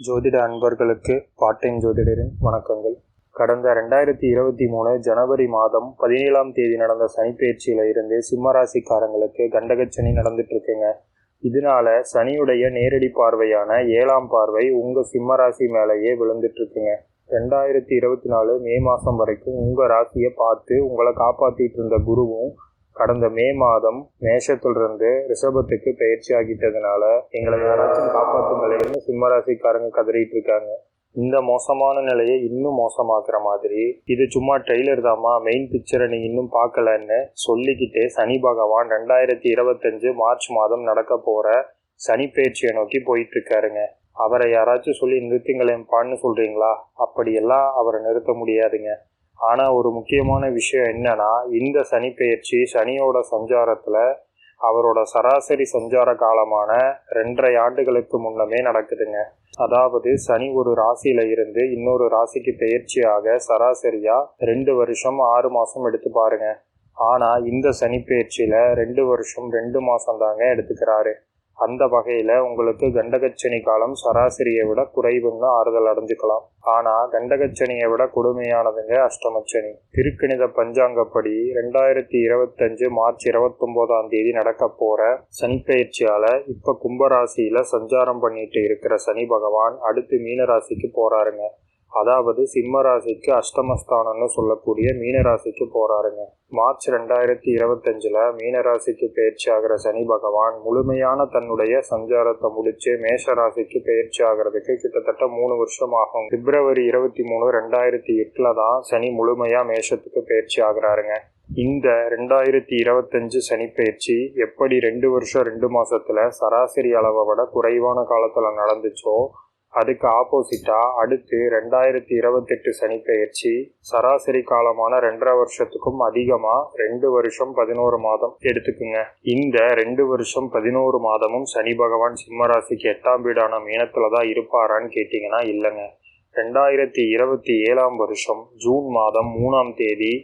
ஜோதிட அன்பர்களுக்கு பாட்டின் ஜோதிடரின் வணக்கங்கள். கடந்த ரெண்டாயிரத்தி இருபத்தி மூணு ஜனவரி மாதம் பதினேழாம் தேதி நடந்த சனிப்பெயர்ச்சியில இருந்து சிம்மராசிக்காரங்களுக்கு கண்டகச்சனி நடந்துட்டு இருக்குங்க இதனால சனியுடைய நேரடி பார்வையான ஏழாம் பார்வை உங்க சிம்மராசி மேலேயே விழுந்துட்டு இருக்குங்க ரெண்டாயிரத்தி இருபத்தி நாலு மே மாதம் வரைக்கும் உங்க ராசியை பார்த்து உங்களை காப்பாத்திட்டு இருந்த குருவும் கடந்த மே மாதம் மேஷத்திலிருந்து ரிஷபத்துக்கு பயிற்சி ஆகிட்டதுனால எங்களை யாராச்சும் காப்பாற்றுங்களேன்னு சிம்மராசிக்காரங்க கதறிட்டு இருக்காங்க இந்த மோசமான நிலையை இன்னும் மோசமாக்குற மாதிரி இது சும்மா ட்ரெய்லர் தாமா மெயின் பிக்சரை நீ இன்னும் பார்க்கலன்னு சொல்லிக்கிட்டே சனி பகவான் ரெண்டாயிரத்தி இருபத்தஞ்சு மார்ச் மாதம் நடக்க போற சனி பயிற்சியை நோக்கி போயிட்டு இருக்காருங்க அவரை யாராச்சும் சொல்லி நிறுத்துங்களேன்ப்பான்னு சொல்றீங்களா? அப்படியெல்லாம் அவரை நிறுத்த முடியாதுங்க. ஆனால் ஒரு முக்கியமான விஷயம் என்னன்னா இந்த சனி பெயர்ச்சி சனியோட சஞ்சாரத்தில் அவரோட சராசரி சஞ்சார காலமான ரெண்டரை ஆண்டுகளுக்கு முன்னமே நடக்குதுங்க. அதாவது சனி ஒரு ராசியில இருந்து இன்னொரு ராசிக்கு பெயர்ச்சியாக சராசரியா ரெண்டு வருஷம் ஆறு மாசம் எடுத்து பாருங்க. ஆனா இந்த சனி பெயர்ச்சியில ரெண்டு வருஷம் ரெண்டு மாசம் தாங்க எடுத்துக்கிறாரு. அந்த வகையில உங்களுக்கு கண்டகச்சனி காலம் சராசரியை விட குறைவுன்னு ஆறுதல் அடைஞ்சுக்கலாம். ஆனா கண்டகச்சனியை விட கொடுமையானதுங்க அஷ்டமச்சனி. திருக்கணித பஞ்சாங்கப்படி ரெண்டாயிரத்தி இருபத்தஞ்சு மார்ச் இருபத்தொன்பதாம் தேதி நடக்க போற சனிப்பெயர்ச்சியால இப்ப கும்பராசியில சஞ்சாரம் பண்ணிட்டு இருக்கிற சனி பகவான் அடுத்து மீனராசிக்கு போறாருங்க. அதாவது சிம்ம ராசிக்கு அஷ்டமஸ்தானம்னு சொல்லக்கூடிய மீனராசிக்கு போறாருங்க. மார்ச் ரெண்டாயிரத்தி இருபத்தஞ்சுல மீனராசிக்கு பயிற்சி ஆகிற சனி பகவான் முழுமையான தன்னுடைய சஞ்சாரத்தை முடிச்சு மேஷ ராசிக்கு பயிற்சி ஆகிறதுக்கு கிட்டத்தட்ட மூணு வருஷம் ஆகும் பிப்ரவரி இருபத்தி மூணு ரெண்டாயிரத்தி எட்டுல தான் சனி முழுமையா மேஷத்துக்கு பயிற்சி ஆகுறாருங்க. இந்த ரெண்டாயிரத்தி இருபத்தஞ்சு சனி பயிற்சி எப்படி ரெண்டு வருஷம் ரெண்டு மாசத்துல சராசரி அளவை விட குறைவான காலத்துல நடந்துச்சோ அதுக்கு ஆப்போசிட்டா அடுத்து ரெண்டாயிரத்தி இருபத்தெட்டு சனி பெயர்ச்சி சராசரி காலமான ரெண்டரை வருஷத்துக்கும் அதிகமா ரெண்டு வருஷம் பதினோரு மாதம். எடுத்துக்குங்க. இந்த ரெண்டு வருஷம் பதினோரு மாதமும் சனி பகவான் சிம்மராசிக்கு எட்டாம் வீடான மீனத்துல தான் இருப்பாரான்னு கேட்டீங்கன்னா இல்லைங்க. ரெண்டாயிரத்தி இருபத்தி ஏழாம் வருஷம் ஜூன் மாதம் மூணாம் தேதி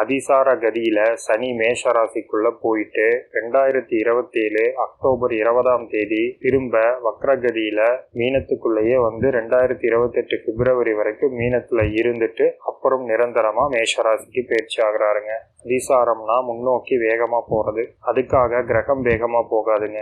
அதிசார கதியில சனி மேஷ ராசிக்குள்ள போயிட்டு ரெண்டாயிரத்தி இருபத்தி ஏழு அக்டோபர் இருபதாம் தேதி திரும்ப வக்ரகதியில மீனத்துக்குள்ளேயே வந்து ரெண்டாயிரத்தி இருபத்தெட்டு பிப்ரவரி வரைக்கும் மீனத்துல இருந்துட்டு அப்புறம் நிரந்தரமா மேஷராசிக்கு பயிற்சி ஆகிறாருங்க. அதிசாரம்னா முன்னோக்கி வேகமா போறது. அதுக்காக கிரகம் வேகமா போகாதுங்க.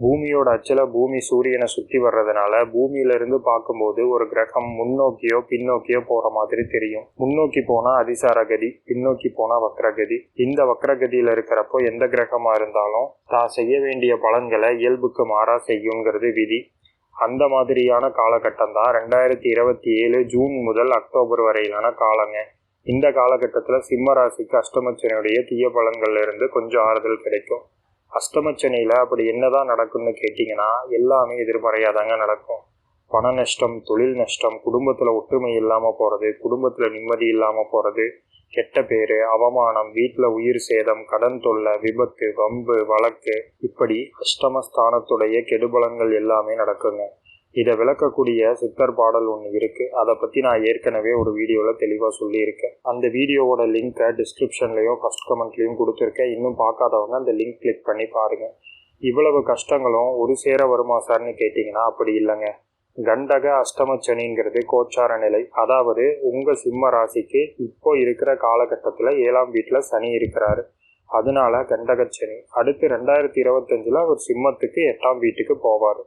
பூமியோட அச்சில பூமி சூரியனை சுற்றி வர்றதுனால பூமியிலிருந்து பார்க்கும்போது ஒரு கிரகம் முன்னோக்கியோ பின்னோக்கியோ போகிற மாதிரி தெரியும். முன்னோக்கி போனால் அதிசார கதி பின்னோக்கி போனால் வக்ரகதி. இந்த வக்ரகதியில் இருக்கிறப்போ எந்த கிரகமாக இருந்தாலும் தான் செய்ய வேண்டிய பலன்களை இயல்புக்கு மாறா செய்யுங்கிறது விதி. அந்த மாதிரியான காலகட்டம் தான் ரெண்டாயிரத்தி இருபத்தி ஏழு ஜூன் முதல் அக்டோபர் வரையிலான காலங்க. இந்த காலகட்டத்தில் சிம்ம ராசிக்கு தீய பலன்கள்லேருந்து கொஞ்சம் ஆறுதல் கிடைக்கும். அஷ்டமச்சனையில் அப்படி என்னதான் நடக்கும்னு கேட்டிங்கன்னா எல்லாமே எதிர்மறையாக தாங்க நடக்கும். பண நஷ்டம் தொழில் நஷ்டம் குடும்பத்தில் ஒற்றுமை இல்லாமல் போகிறது குடும்பத்தில் நிம்மதி இல்லாமல் போகிறது கெட்ட பேர் அவமானம் வீட்டில் உயிர் சேதம் கடன் தொல்லை விபத்து வம்பு வழக்கு இப்படி அஷ்டமஸ்தானத்துடைய கெடுபலங்கள் எல்லாமே நடக்குங்க. இதை விளக்கக்கூடிய சித்தர் பாடல் ஒன்று இருக்குது அதை பற்றி நான் ஏற்கனவே ஒரு வீடியோவில் தெளிவாக சொல்லியிருக்கேன். அந்த வீடியோவோட லிங்க்கை டிஸ்கிரிப்ஷன்லையும் ஃபஸ்ட் கமெண்ட்லேயும் கொடுத்துருக்கேன். இன்னும் பார்க்காதவங்க அந்த லிங்க் கிளிக் பண்ணி பாருங்கள் இவ்வளவு கஷ்டங்களும் ஒரு சேர வருமா சார்னு கேட்டிங்கன்னா அப்படி இல்லைங்க. கண்டக அஷ்டமச்சனிங்கிறது கோச்சார நிலை. அதாவது உங்கள் சிம்ம ராசிக்கு இப்போ இருக்கிற காலகட்டத்தில் ஏழாம் வீட்டில் சனி இருக்கிறாரு. அதனால கண்டகச்சனி. அடுத்து ரெண்டாயிரத்தி இருபத்தஞ்சில் அவர் சிம்மத்துக்கு எட்டாம் வீட்டுக்கு போவார்.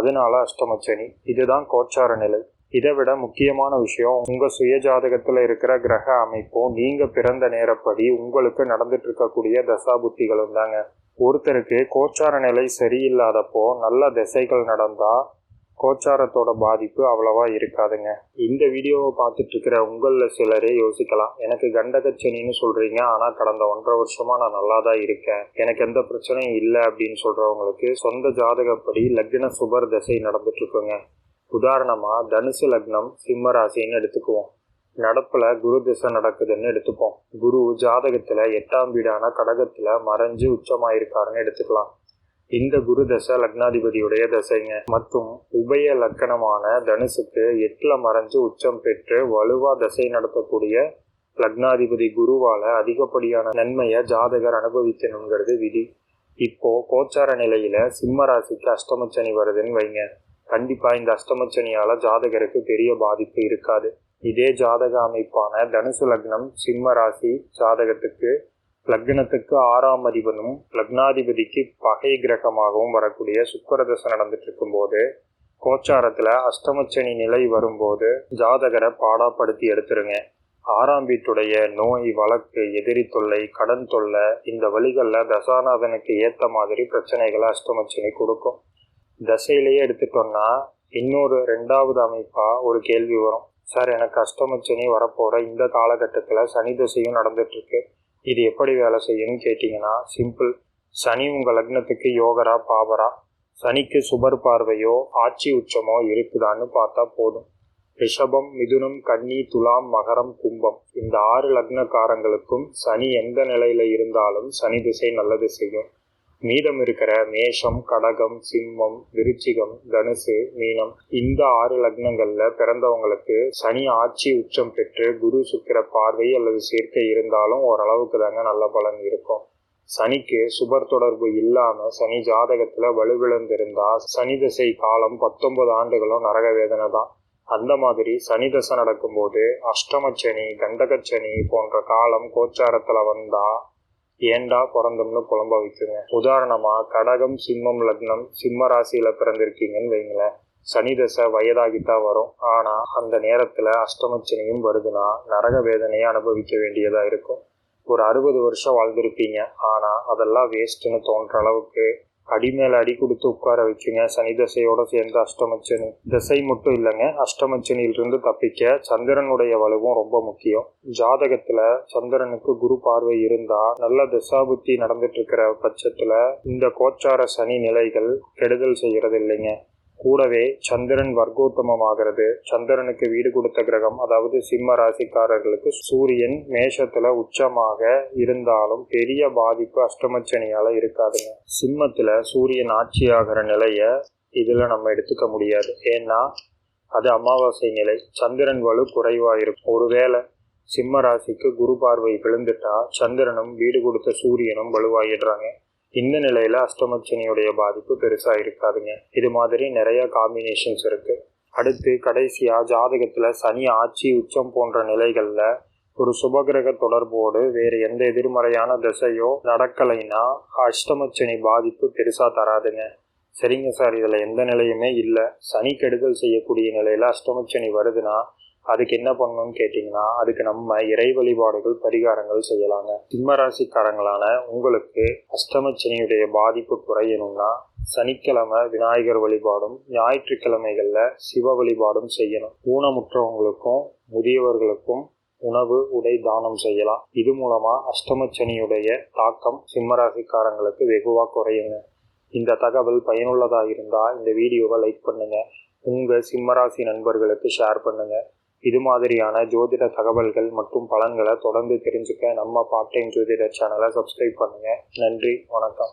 அதனால அஷ்டமச்சனி. இதுதான் கோச்சார நிலை. இதை விட முக்கியமான விஷயம் உங்க சுய ஜாதகத்துல இருக்கிற கிரக அமைப்பும் நீங்க பிறந்த நேரப்படி உங்களுக்கு நடந்துட்டு இருக்கக்கூடிய தசா புத்திகளும் தாங்க. ஒருத்தருக்கு கோச்சார நிலை சரியில்லாதப்போ நல்ல திசைகள் நடந்தா கோச்சாரத்தோட பாதிப்பு அவ்வளவா இருக்காதுங்க. இந்த வீடியோவை பார்த்துட்டு இருக்கிற உங்களில் சிலரே யோசிக்கலாம். எனக்கு கண்டகச்சனின்னு சொல்றீங்க. ஆனா கடந்த ஒன்றரை வருஷமா நான் நல்லா தான் இருக்கேன். எனக்கு எந்த பிரச்சனையும் இல்லை அப்படின்னு சொல்றவங்களுக்கு சொந்த ஜாதகப்படி லக்ன சுபர் தசை நடந்துட்டு இருக்குங்க உதாரணமா தனுசு லக்னம் சிம்ம ராசின்னு எடுத்துக்குவோம். நடப்புல குரு திசை நடக்குதுன்னு எடுத்துப்போம். குரு ஜாதகத்துல எட்டாம் வீடான கடகத்துல மறைஞ்சு உச்சமாயிருக்காருன்னு எடுத்துக்கலாம். இந்த குரு தசை லக்னாதிபதியுடைய தசைங்க. மற்றும் உபய லக்கணமான தனுசுக்கு எட்டுல மறைஞ்சு உச்சம் பெற்று வலுவா தசை நடத்தக்கூடிய லக்னாதிபதி குருவால அதிகப்படியான நன்மையை ஜாதகர் அனுபவிக்கணுங்கிறது விதி. இப்போ கோச்சார நிலையில சிம்ம ராசிக்கு அஷ்டமச்சனி வருதுன்னு வைங்க. கண்டிப்பா இந்த அஷ்டமச்சனியால ஜாதகருக்கு பெரிய பாதிப்பு இருக்காது. இதே ஜாதக அமைப்பான தனுசு லக்னம் சிம்ம ராசி ஜாதகத்துக்கு லக்னத்துக்கு ஆறாம் அதிபனும் லக்னாதிபதிக்கு பகை கிரகமாகவும் வரக்கூடிய சுக்கரதசை நடந்துட்டு இருக்கும்போது கோச்சாரத்தில் அஷ்டமச்சனி நிலை வரும்போது ஜாதகரை பாடாப்படுத்தி எடுத்துருங்க. ஆறாம் வீட்டுடைய நோய் வழக்கு எதிரி தொல்லை கடன் தொல்லை இந்த வழிகளில் தசாநாதனுக்கு ஏற்ற மாதிரி பிரச்சனைகளை அஷ்டமச்சனி கொடுக்கும். தசையிலேயே எடுத்துட்டோம்னா இன்னொரு ரெண்டாவது அமைப்பாக ஒரு கேள்வி வரும். சார் எனக்கு அஷ்டமச்சனி வரப்போகிற இந்த காலகட்டத்தில் சனி தசையும் நடந்துட்டுருக்கு. இது எப்படி வேலை செய்யணும்னு கேட்டிங்கன்னா சிம்பிள் சனி உங்கள் லக்னத்துக்கு யோகரா பாவரா சனிக்கு சுபர் பார்வையோ ஆட்சி உச்சமோ இருக்குதான்னு பார்த்தா போதும். ரிஷபம் மிதுனம் கன்னி துலாம் மகரம் கும்பம். இந்த ஆறு லக்னக்காரங்களுக்கும் சனி எந்த நிலையில இருந்தாலும் சனி திசை நல்லது செய்யும். மீதம் இருக்கிற மேஷம் கடகம் சிம்மம் விருச்சிகம் தனுசு மீனம் இந்த ஆறு லக்னங்கள்ல பிறந்தவங்களுக்கு சனி ஆட்சி உச்சம் பெற்று குரு சுக்கிர பார்வை அல்லது சேர்க்கை இருந்தாலும் ஓரளவுக்கு தாங்க நல்ல பலன் இருக்கும். சனிக்கு சுபர் தொடர்பு இல்லாம சனி ஜாதகத்துல வலுவிழந்திருந்தா சனி திசை காலம் பத்தொன்பது ஆண்டுகளும் நரக வேதனை தான். அந்த மாதிரி சனி தசை நடக்கும்போது அஷ்டமச்சனி கண்டகச்சனி போன்ற காலம் கோச்சாரத்துல வந்தா ஏண்டா பிறந்தோம்னு குழம்ப வைக்குங்க? உதாரணமா கடகம் சிம்மம் லக்னம் சிம்ம ராசியில பிறந்திருக்கீங்கன்னு வைங்களேன். சனி தசை வயதாகித்தான் வரும். ஆனா அந்த நேரத்துல அஷ்டமச்சனையும் வருதுன்னா நரக வேதனையை அனுபவிக்க வேண்டியதா இருக்கும். ஒரு அறுபது வருஷம் வாழ்ந்திருப்பீங்க. ஆனா அதெல்லாம் வேஸ்ட்னு தோன்ற அளவுக்கு அடி மேல அடி கொடுத்து உட்கார வச்சுங்க. சனி தசையோட சேர்ந்து அஷ்டமச்சனி. திசை மட்டும் இல்லைங்க. அஷ்டமச்சனியிலிருந்து தப்பிக்க சந்திரனுடைய வலுவும் ரொம்ப முக்கியம். ஜாதகத்துல சந்திரனுக்கு குரு பார்வை இருந்தா நல்ல திசாபுத்தி நடந்துட்டு இருக்கிற பட்சத்துல இந்த கோச்சார சனி நிலைகள் கெடுதல் செய்யறது இல்லைங்க. கூடவே சந்திரன் வர்க்கோத்தமமாகிறது. சந்திரனுக்கு வீடு கொடுத்த கிரகம் அதாவது சிம்ம ராசிக்காரர்களுக்கு சூரியன் மேஷத்துல உச்சமாக இருந்தாலும் பெரிய பாதிப்பு அஷ்டமச்சனியால இருக்காதுங்க. சிம்மத்துல சூரியன் ஆட்சியாகிற நிலைய இதுல நம்ம எடுத்துக்க முடியாது. ஏன்னா அது அமாவாசை நிலை. சந்திரன் வலு குறைவா இருக்கும் ஒருவேளை சிம்ம ராசிக்கு குரு பார்வை விழுந்துட்டா சந்திரனும் வீடு கொடுத்த சூரியனும் வலுவாயிடுறாங்க. இந்த நிலையில அஷ்டமச்சனியுடைய பாதிப்பு பெருசா இருக்காதுங்க. இது மாதிரி நிறைய காம்பினேஷன்ஸ் இருக்கு. அடுத்து கடைசியா ஜாதகத்துல சனி ஆட்சி உச்சம் போன்ற நிலைகள்ல ஒரு சுபகிரக தொடர்போடு வேறு எந்த எதிர்மறையான திசையோ நடக்கலைன்னா அஷ்டமச்சனி பாதிப்பு பெருசா தராதுங்க. சரிங்க சார் இதுல எந்த நிலையுமே இல்லை. சனி கெடுதல் செய்யக்கூடிய நிலையில அஷ்டமச்சனி வருதுன்னா அதுக்கு என்ன பண்ணணும்னு கேட்டிங்கன்னா அதுக்கு நம்ம இறை வழிபாடுகள் பரிகாரங்கள் செய்யலாங்க. சிம்ம ராசிக்காரங்களான உங்களுக்கு அஷ்டமச்சனியுடைய பாதிப்பு குறையணும்னா சனிக்கிழமை விநாயகர் வழிபாடும் ஞாயிற்றுக்கிழமைகளில் சிவ வழிபாடும் செய்யணும். ஊனமுற்றவங்களுக்கும் முதியவர்களுக்கும் உணவு உடை தானம் செய்யலாம். இது மூலமா அஷ்டமச்சனியுடைய தாக்கம் சிம்மராசிக்காரங்களுக்கு வெகுவாக குறையுங்க. இந்த தகவல் பயனுள்ளதாக இருந்தால் இந்த வீடியோவை லைக் பண்ணுங்க. உங்கள் சிம்மராசி நண்பர்களுக்கு ஷேர் பண்ணுங்கள் இது மாதிரியான ஜோதிட தகவல்கள் மற்றும் பலன்களை தொடர்ந்து தெரிஞ்சுக்க நம்ம பார்ட் டைம் ஜோதிட சேனலை சப்ஸ்கிரைப் பண்ணுங்க. நன்றி வணக்கம்.